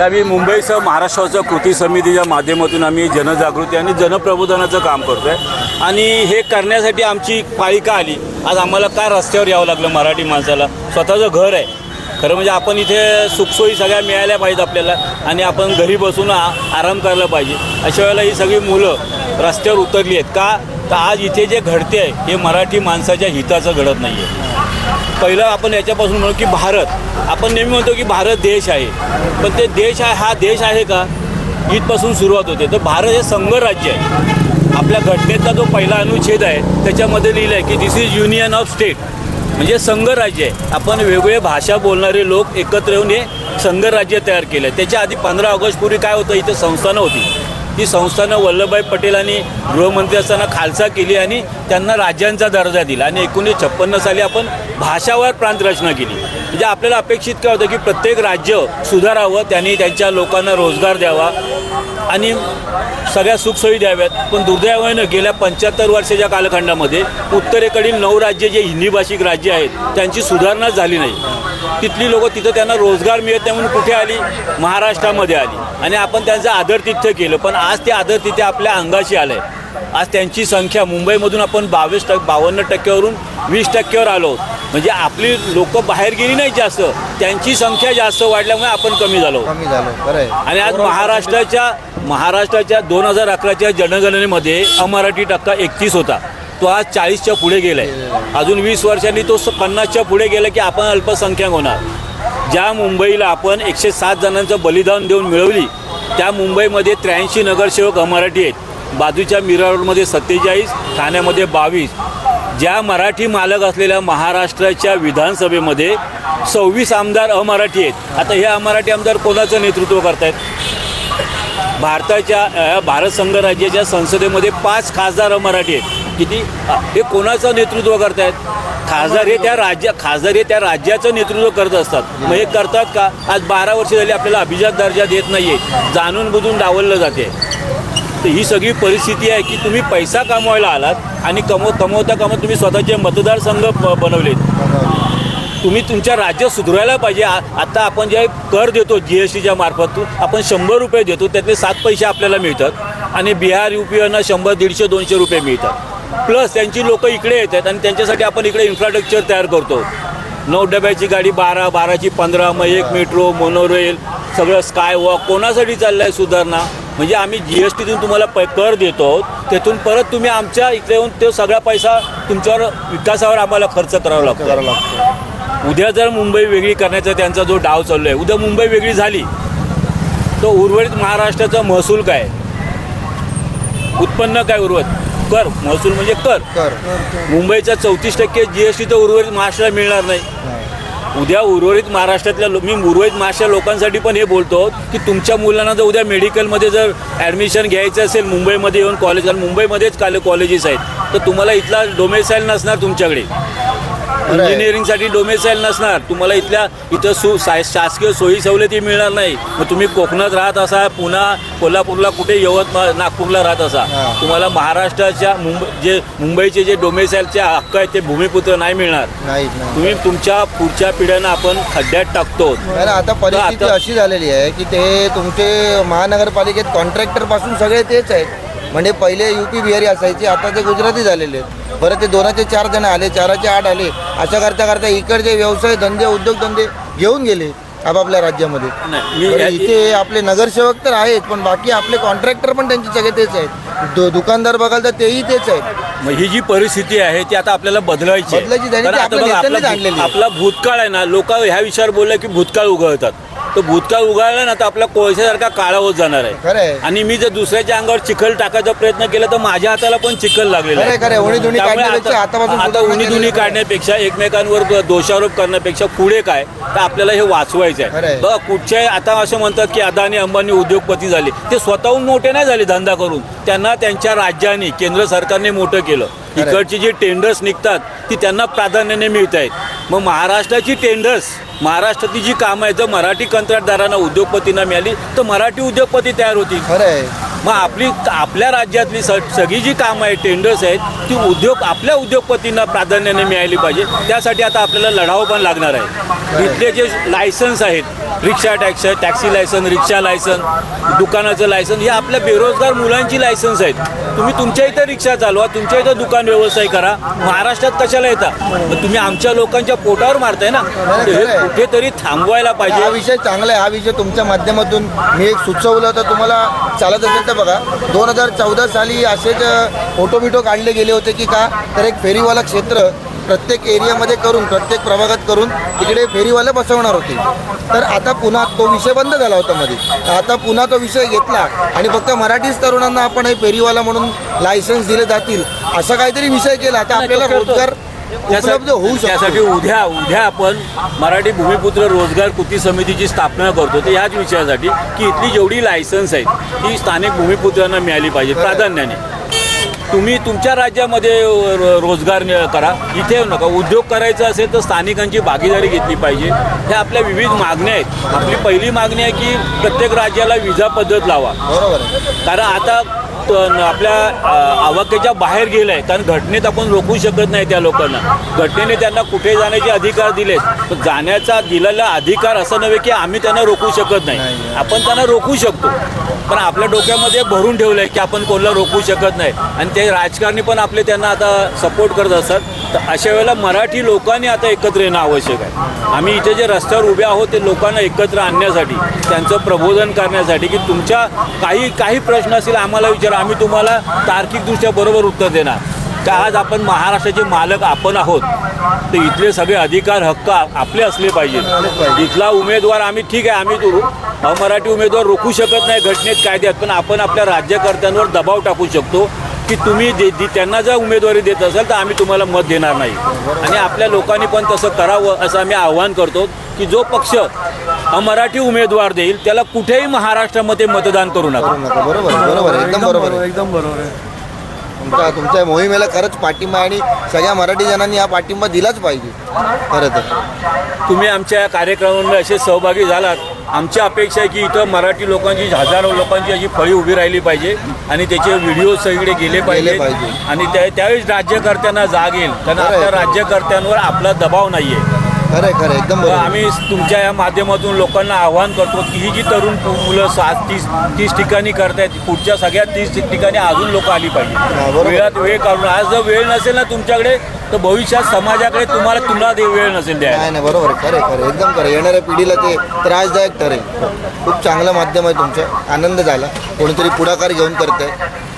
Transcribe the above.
तर आम्ही मुंबईसह महाराष्ट्राचं कृती समितीच्या माध्यमातून आम्ही जनजागृती आणि जनप्रबोधनाचं काम करतो आहे आणि हे करण्यासाठी आमची पालिका आली. आज आम्हाला काय रस्त्यावर यावं लागलं मराठी माणसाला? स्वतःचं घर आहे. खरं म्हणजे आपण इथे सुखसोयी सगळ्या मिळाल्या पाहिजेत आपल्याला आणि आपण घरी बसून आराम करायला पाहिजे. अशा वेळेला ही सगळी मुलं रस्त्यावर उतरली आहेत. का? तर आज इथे जे घडते आहे हे मराठी माणसाच्या हिताचं घडत नाही आहे पहिलं आपण याच्यापासून म्हणू की भारत. आपण नेहमी म्हणतो की भारत देश आहे. पण ते देश आहे हा देश आहे का? इथपासून सुरुवात होते. तर भारत हे संघराज्य आहे. आपल्या घटनेतला जो पहिला अनुच्छेद आहे त्याच्यामध्ये लिहिलं आहे की this is union of state म्हणजे संघराज्य आहे. आपण वेगवेगळे भाषा बोलणारे लोक एकत्र येऊन हे संघराज्य तयार केलं आहे त्याच्या आधी पंधरा ऑगस्टपूर्वी काय होतं? इथं संस्थानं होती. ती संस्थानं वल्लभभाई पटेल आणि गृहमंत्री असताना खालसा केली आणि त्यांना राज्यांचा दर्जा दिला. आणि एकोणीसशे छप्पन्न साली आपण भाषावर प्रांतरचना केली. म्हणजे आपल्याला अपेक्षित काय होतं की प्रत्येक राज्य सुधारावं त्यांनी त्यांच्या लोकांना रोजगार द्यावा आणि सगळ्या सुखसोयी द्याव्यात. पण दुर्दैवानं गेल्या पंच्याहत्तर वर्षाच्या कालखंडामध्ये उत्तरेकडील नऊ राज्य जे हिंदी भाषिक राज्य आहेत त्यांची सुधारणा झाली नाही. तिथली लोकं तिथं त्यांना रोजगार मिळत नाही म्हणून कुठे आली? महाराष्ट्रामध्ये आली. आणि आपण त्यांचं आदरतिथ्य केलं. पण आज ते आदरतिथ्य आपल्या अंगाशी आलं आहे आज त्यांची संख्या मुंबईमधून आपण बावीस टक्के बावन्न टक्क्यावरून वीस टक्क्यावर आलो. म्हणजे आपली लोक बाहेर गेली नाही जास्त त्यांची संख्या जास्त वाढल्यामुळे आपण कमी झालो. कमी झालं बरं आहे आणि आज महाराष्ट्राच्या महाराष्ट्राच्या दोन हजार अकराच्या जनगणनेमध्ये अमराठी टक्का एकतीस होता. तो आज चाळीसच्या पुढे गेलाय. अजून वीस वर्षांनी तो स- पन्नासच्या पुढे गेला की आपण अल्पसंख्याक होणार. ज्या मुंबईला आपण एकशे सात जणांचं बलिदान देऊन मिळवली त्या मुंबईमध्ये त्र्याऐंशी नगरसेवक अमराठी आहेत. बाजूच्या मीरा रोडमध्ये सत्तेचाळीस ठाण्यामध्ये बावीस ज्या मराठी मालक असलेल्या महाराष्ट्राच्या विधानसभेमध्ये सव्वीस आमदार अमराठी आहेत. आता हे अमराठी आमदार कोणाचं नेतृत्व करतायत? भारताच्या भारत संघ राज्याच्या संसदेमध्ये पाच खासदार मराठी आहेत. किती? हे कोणाचं नेतृत्व करतायत? खासदार हे त्या राज्य खासदार हे त्या राज्याचं नेतृत्व करत असतात. मग हे करतात का? आज बारा वर्ष झाली आपल्याला अभिजात दर्जा देत नाहीये. जाणून बुजून डावललं जाते. तर ही सगळी परिस्थिती आहे की तुम्ही पैसा कमवायला आलात आणि कमव कमवता कमवत तुम्ही स्वतःचे मतदारसंघ ब- बनवलेत. तुम्ही तुमच्या राज्य सुधारायला पाहिजे. आ- आता आपण जे कर देतो जी एस टीच्या मार्फत आपण शंभर रुपये देतो त्यातले सात पैसे आपल्याला मिळतात आणि बिहार यू पी शंभर दीडशे दोनशे रुपये मिळतात. प्लस त्यांची लोक इकडे येतात आणि त्यांच्यासाठी आपण इकडे इन्फ्रास्ट्रक्चर तयार करतो. नऊ डब्याची गाडी बारा बाराची पंधरा मग एक मेट्रो मोनोरेल सगळं स्काय वॉक कोणासाठी चाललं आहे सुधारणा? म्हणजे आम्ही जी एस टीतून तुम्हाला पै कर देतो. त्यातून परत तुम्ही आमच्या इकडे येऊन तो सगळा पैसा तुमच्यावर विकासावर आम्हाला खर्च करावा लागतो. करावं लागतं. उद्या जर मुंबई वेगळी करण्याचा त्यांचा जो डाव चालू आहे उद्या मुंबई वेगळी झाली तर उर्वरित महाराष्ट्राचा महसूल काय? उत्पन्न काय उर्वरित? कर. महसूल म्हणजे कर. कर. मुंबईचा चौतीस टक्के जी एस टी तर उर्वरित महाराष्ट्राला मिळणार नाही. उद्या उर्वरित महाराष्ट्रातल्या लो मी उर्वरित महाराष्ट्र लोकांसाठी पण हे बोलतो की तुमच्या मुलांना जर उद्या मेडिकलमध्ये जर ॲडमिशन घ्यायचं असेल मुंबईमध्ये येऊन कॉलेज कारण मुंबईमध्येच काल कॉलेजेस आहेत. तर तुम्हाला इथला डोमेसाईल नसणार तुमच्याकडे. इंजिनिअरिंगसाठी डोमेसाईल नसणार. तुम्हाला इथल्या इथं सु शासकीय सोयी सवलती मिळणार नाही. मग तुम्ही कोकणात राहत असा पुन्हा कोल्हापूरला कुठे यवतमाळ नागपूरला राहत असा. तुम्हाला महाराष्ट्राच्या मुंबई जे मुंबईचे जे डोमेसाईलचे हक्क आहेत ते भूमिपुत्र नाही मिळणार. तुम्ही तुमच्या पुढच्या पिढ्यांना आपण खड्ड्यात टाकतो. आता परिस्थिती अशी झालेली आहे की ते तुमचे महानगरपालिकेत कॉन्ट्रॅक्टरपासून सगळे तेच आहेत. म्हणजे पहिले युपी बिहारी असायचे आता ते गुजराती झालेले आहेत. बरं ते दोनाचे चार जण आले चाराचे आठ आले. अशा करता करता इकडचे व्यवसाय धंदे उद्योगधंदे घेऊन गेले आपापल्या राज्यामध्ये. या- इथे आपले नगरसेवक तर आहेत पण बाकी आपले कॉन्ट्रॅक्टर पण त्यांचे सगळे तेच आहेत. दु- दुकानदार बघाल तर तेही तेच आहेत. ही जी परिस्थिती आहे ती आता आपल्याला बदलायची. बदलायची आपला भूतकाळ आहे ना लोक ह्या विषयावर बोलले की भूतकाळ उगळतात तर भूतकाळ उगाळला ना तर आपला कोळशासारखा काळा होत जाणार आहे. आणि मी जर दुसऱ्याच्या अंगावर चिखल टाकायचा प्रयत्न केला तर माझ्या हाताला पण चिखल लागलेला आता- केलेली आहे. काढण्यापेक्षा एकमेकांवर दोषारोप करण्यापेक्षा पुढे काय तर आपल्याला हे वाचवायचं आहे. बघा कुठच्याही आता असं म्हणतात की अदानी अंबानी उद्योगपती झाले. ते स्वतःहून मोठे नाही झाले धंदा करून. त्यांना त्यांच्या राज्याने केंद्र सरकारने मोठं केलं. इकडची जी टेंडर्स निघतात ती त्यांना प्राधान्याने मिळत आहेत मग महाराष्ट्राची टेंडर्स महाराष्ट्रातली जी कामं आहेत जर मराठी कंत्राटदारांना उद्योगपतींना मिळाली तर मराठी उद्योगपती तयार होतील. खरं आहे मग आपली आपल्या राज्यातली स सगळी जी कामं आहेत टेंडर्स आहेत ती उद्योग आपल्या उद्योगपतींना प्राधान्याने मिळाली पाहिजे. त्यासाठी आता आपल्याला लढावं पण लागणार आहे. इथले जे लायसन्स आहेत rickshaw tax taxi licence rickshaw licence दुकानाचं लायसन हे आपल्या बेरोजगार मुलांची लायसन्स आहेत. तुम्ही तुमच्या इथं रिक्षा चालवा तुमच्या इथं दुकान व्यवसाय करा. महाराष्ट्रात कशाला येता? तुम्ही आमच्या लोकांच्या पोटावर मारताय ना. हे कुठेतरी थांबवायला पाहिजे. हा विषय चांगला आहे. हा विषय तुमच्या माध्यमातून मी एक सुचवलं तर तुम्हाला चालत असेल तर बघा दोन हजार चौदा साली असेच फोटो बिटो काढले गेले होते की का? तर एक फेरीवाला क्षेत्र प्रत्येक एरियामध्ये करून प्रत्येक प्रभागात करून तिकडे फेरीवाले बसवणार होते. तर आता पुन्हा तो विषय बंद झाला होता मध्ये. आता पुन्हा तो विषय घेतला आणि फक्त मराठीच तरुणांना आपण हे फेरीवाला म्हणून लायसन्स दिले जातील असा काहीतरी विषय केला. आता आपल्याला रोजगार उपलब्ध होऊ त्यासाठी उद्या उद्या आपण मराठी भूमिपुत्र रोजगार कृती समितीची स्थापना करतो. तर याच विषयासाठी की इथली जेवढी लायसन्स आहेत ती स्थानिक भूमिपुत्रांना मिळाली पाहिजे प्राधान्याने. तुम्ही तुमच्या राज्यामध्ये रो- रोजगार नि- करा. इथे येऊ नका. उद्योग करायचा असेल तर स्थानिकांची भागीदारी घेतली पाहिजे. ह्या आपल्या विविध मागण्या आहेत. आपली पहिली मागणी आहे की प्रत्येक राज्याला विजा पद्धत लावा. बरोबर आहे. कारण आता आपल्या आवाक्याच्या बाहेर गेलं आहे कारण घटनेत आपण रोखू शकत नाही त्या लोकांना. घटनेने त्यांना कुठे जाण्याचे अधिकार दिलेत? जाण्याचा दिलेला अधिकार असं नव्हे की आम्ही त्यांना रोखू शकत नाही. आपण त्यांना रोखू शकतो. पण आपल्या डोक्यामध्ये भरून ठेवलं आहे की आपण कोणाला रोखू शकत नाही. आणि ते राजकारणी पण आपले त्यांना आता सपोर्ट करत असतात. तर अशा वेळेला मराठी लोकांनी आता एकत्र येणं आवश्यक आहे. आम्ही इथे जे रस्त्यावर उभे आहोत ते लोकांना एकत्र आणण्यासाठी त्यांचं प्रबोधन करण्यासाठी की तुमच्या काही काही प्रश्न असतील आम्हाला विचारा. आम्ही तुम्हाला तार्किकदृष्ट्या बरोबर उत्तर देणार. का आज आपण महाराष्ट्राचे मालक आपण आहोत? तर इथले सगळे अधिकार हक्क आपले असले पाहिजेत. इथला उमेदवार आम्ही ठीक आहे आम्ही तो अमराठी उमेदवार रोखू शकत नाही घटनेत कायद्यात पण आपण आपल्या राज्यकर्त्यांवर दबाव टाकू शकतो की तुम्ही दे त्यांना जर उमेदवारी देत असाल तर आम्ही तुम्हाला मत देणार नाही. आणि आपल्या लोकांनी पण तसं करावं असं आम्ही आव्हान करतो की जो पक्ष अमराठी उमेदवार देईल त्याला कुठेही महाराष्ट्रामध्ये मतदान करू नका. बरोबर बरोबर एकदम बरोबर. एकदम बरोबर आहे. तुमच्या तुमच्या मोहिमेला खरंच पाठिंबा आहे आणि सगळ्या मराठी जणांनी हा पाठिंबा दिलाच पाहिजे. खरं तर. तुम्ही आमच्या कार्यक्रमांमध्ये असे सहभागी झालात. आमची अपेक्षा आहे की इथं मराठी लोकांची हजारो लोकांची अशी फळी उभी राहिली पाहिजे आणि त्याचे व्हिडिओ सगळे गेले पाहिजे पाहिजे. आणि त्या त्यावेळेस राज्यकर्त्यांना जाग येईल. कारण. आपल्या राज्यकर्त्यांवर आपला दबाव नाही आहे खरं आहे, खरं एकदम बरोबर. आम्ही तुमच्या या माध्यमातून लोकांना आव्हान करतो की ही जी तरुण मुलं सात तीस तीस ठिकाणी करतायत पुढच्या सगळ्या तीस ठिकाणी अजून लोक आली पाहिजे बरोबर. वेळात वेळ काढून आज जर वेळ नसेल ना तुमच्याकडे तर भविष्यात समाजाकडे तुम्हाला तुम्हाला ते वेळ नसेल द्यायला. नाही नाही बरोबर आहे. खरं आहे, खरं आहे, एकदम खरं आहे. येणाऱ्या पिढीला ते त्रासदायक ठरेल. खूप चांगलं माध्यम आहे तुमचं. आनंद झाला. कोणीतरी पुढाकार घेऊन करत आहे